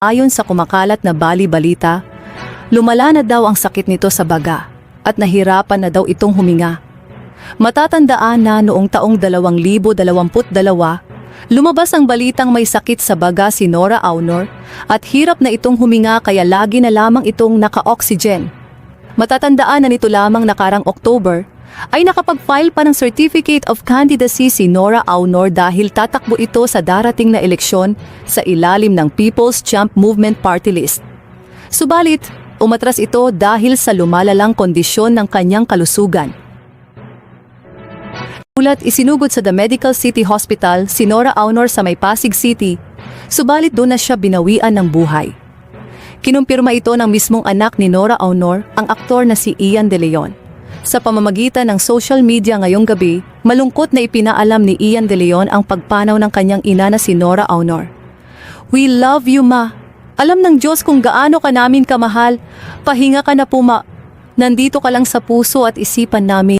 Ayon sa kumakalat na bali-balita, lumala na daw ang sakit nito sa baga at nahirapan na daw itong huminga. Matatandaan na noong taong 2022, lumabas ang balitang may sakit sa baga si Nora Aunor at hirap na itong huminga kaya lagi na lamang itong naka-oxygen. Matatandaan na nito lamang nakarang October ay nakapag-file pa ng Certificate of Candidacy si Nora Aunor dahil tatakbo ito sa darating na eleksyon sa ilalim ng People's Champ Movement Party List. Subalit, umatras ito dahil sa lumalalang kondisyon ng kanyang kalusugan. Ulat isinugod sa The Medical City Hospital si Nora Aunor sa may Pasig City, subalit doon na siya binawian ng buhay. Kinumpirma ito ng mismong anak ni Nora Aunor, ang aktor na si Ian De Leon. Sa pamamagitan ng social media ngayong gabi, malungkot na ipinaalam ni Ian De Leon ang pagpanaw ng kanyang ina na si Nora Aunor. We love you, ma. Alam ng Diyos kung gaano ka namin kamahal. Pahinga ka na po, ma. Nandito ka lang sa puso at isipan namin.